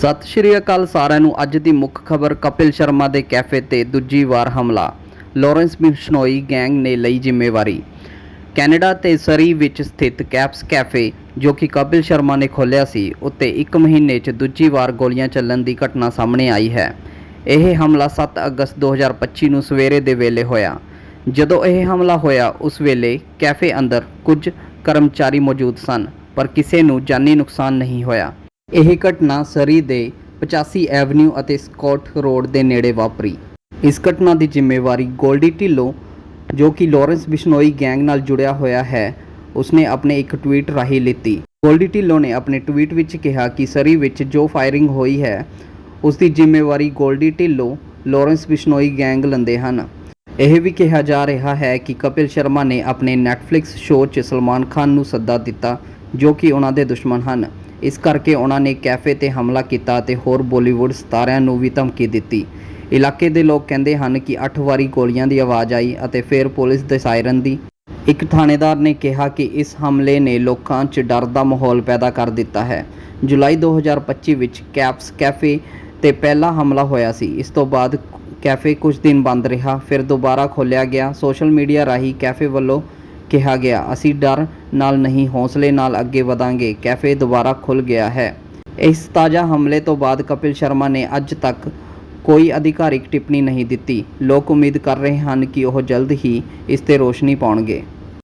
ਸਤਿ ਸ਼੍ਰੀ ਅਕਾਲ ਸਾਰਿਆਂ ਨੂੰ। ਅੱਜ ਦੀ ਮੁੱਖ ਖਬਰ ਕਪਿਲ ਸ਼ਰਮਾ ਦੇ ਕੈਫੇ ਤੇ ਦੂਜੀ ਵਾਰ ਹਮਲਾ। ਲਾਰੈਂਸ ਬਿਸ਼ਨੋਈ ਗੈਂਗ ਨੇ ਲਈ ਜ਼ਿੰਮੇਵਾਰੀ। ਕੈਨੇਡਾ ਤੇ ਸਰੀ ਵਿੱਚ ਸਥਿਤ ਕੈਪਸ ਕੈਫੇ, ਜੋ ਕਿ ਕਪਿਲ ਸ਼ਰਮਾ ਨੇ ਖੋਲ੍ਹਿਆ ਸੀ, ਉੱਤੇ ਇੱਕ ਮਹੀਨੇ 'ਚ ਦੂਜੀ ਵਾਰ ਗੋਲੀਆਂ ਚੱਲਣ ਦੀ ਘਟਨਾ ਸਾਹਮਣੇ ਆਈ ਹੈ। ਇਹ ਹਮਲਾ 7 ਅਗਸਤ 2025 ਨੂੰ ਸਵੇਰੇ ਦੇ ਵੇਲੇ ਹੋਇਆ। ਜਦੋਂ ਇਹ ਹਮਲਾ ਹੋਇਆ, ਉਸ ਵੇਲੇ ਕੈਫੇ ਅੰਦਰ ਕੁਝ ਕਰਮਚਾਰੀ ਮੌਜੂਦ ਸਨ, ਪਰ ਕਿਸੇ ਨੂੰ ਜਾਨੀ ਨੁਕਸਾਨ ਨਹੀਂ ਹੋਇਆ। ਇਹ ਘਟਨਾ ਸਰੀ ਦੇ 85 ਐਵਨਿਊ ਅਤੇ ਸਕਾਟ ਰੋਡ ਦੇ ਨੇੜੇ ਵਾਪਰੀ। ਇਸ ਘਟਨਾ ਦੀ ਜ਼ਿੰਮੇਵਾਰੀ ਗੋਲਡੀ ਢਿੱਲੋਂ, ਜੋ ਕਿ ਲਾਰੈਂਸ ਬਿਸ਼ਨੋਈ ਗੈਂਗ ਨਾਲ ਜੁੜਿਆ ਹੋਇਆ ਹੈ, ਉਸਨੇ ਆਪਣੇ ਇੱਕ ਟਵੀਟ ਰਾਹੀਂ ਲਿੱਤੀ। ਗੋਲਡੀ ਢਿੱਲੋਂ ਨੇ ਆਪਣੇ ਟਵੀਟ ਵਿੱਚ ਕਿਹਾ ਕਿ ਸਰੀ ਵਿੱਚ ਜੋ ਫਾਇਰਿੰਗ ਹੋਈ ਹੈ ਉਸ ਦੀ ਜ਼ਿੰਮੇਵਾਰੀ ਗੋਲਡੀ ਢਿੱਲੋਂ, ਲਾਰੈਂਸ ਬਿਸ਼ਨੋਈ ਗੈਂਗ ਲੈਂਦੇ ਹਨ। ਇਹ ਵੀ ਕਿਹਾ ਜਾ ਰਿਹਾ ਹੈ ਕਿ ਕਪਿਲ ਸ਼ਰਮਾ ਨੇ ਆਪਣੇ ਨੈਟਫਲਿਕਸ ਸ਼ੋਅ 'ਚ ਸਲਮਾਨ ਖਾਨ ਨੂੰ ਸੱਦਾ ਦਿੱਤਾ, ਜੋ ਕਿ ਉਹਨਾਂ ਦੇ ਦੁਸ਼ਮਣ ਹਨ। ਇਸ ਕਰਕੇ ਉਹਨਾਂ ਨੇ ਕੈਫੇ ਤੇ ਹਮਲਾ ਕੀਤਾ ਅਤੇ ਹੋਰ ਬਾਲੀਵੁੱਡ ਸਤਾਰਿਆਂ ਨੂੰ ਵੀ ਧਮਕੀ ਦਿੱਤੀ। ਇਲਾਕੇ ਦੇ ਲੋਕ ਕਹਿੰਦੇ ਹਨ ਕਿ 8 ਵਾਰੀ ਗੋਲੀਆਂ ਦੀ ਆਵਾਜ਼ ਆਈ ਅਤੇ ਫਿਰ ਪੁਲਿਸ ਦੇ ਸਾਇਰਨ ਦੀ ਇੱਕ ਥਾਣੇਦਾਰ ਨੇ ਕਿਹਾ ਕਿ ਇਸ ਹਮਲੇ ਨੇ ਲੋਕਾਂ 'ਚ ਡਰ ਦਾ ਮਾਹੌਲ ਪੈਦਾ ਕਰ ਦਿੱਤਾ ਹੈ। ਜੁਲਾਈ 2025 ਵਿੱਚ ਕੈਪਸ ਕੈਫੇ ਤੇ ਪਹਿਲਾ ਹਮਲਾ ਹੋਇਆ ਸੀ। ਇਸ ਤੋਂ ਬਾਅਦ ਕੈਫੇ ਕੁਝ ਦਿਨ ਬੰਦ ਰਿਹਾ, ਫਿਰ ਦੁਬਾਰਾ ਖੋਲ੍ਹਿਆ ਗਿਆ। ਸੋਸ਼ਲ ਮੀਡੀਆ ਰਾਹੀਂ ਕੈਫੇ ਵੱਲੋਂ ਕਿਹਾ ਗਿਆ। ਅਸੀਂ ਡਰ ਨਾਲ ਨਹੀਂ, ਹੌਸਲੇ ਨਾਲ ਅੱਗੇ ਵਧਾਂਗੇ। ਕੈਫੇ ਦੁਬਾਰਾ ਖੁੱਲ ਗਿਆ ਹੈ। ਇਸ ਤਾਜ਼ਾ ਹਮਲੇ ਤੋਂ ਬਾਅਦ ਕਪਿਲ ਸ਼ਰਮਾ ਨੇ ਅੱਜ ਤੱਕ ਕੋਈ ਅਧਿਕਾਰਿਕ ਟਿੱਪਣੀ ਨਹੀਂ ਦਿੱਤੀ। ਲੋਕ ਉਮੀਦ ਕਰ ਰਹੇ ਹਨ ਕਿ ਉਹ ਜਲਦ ਹੀ ਇਸ ਤੇ ਰੋਸ਼ਨੀ ਪਾਉਣਗੇ।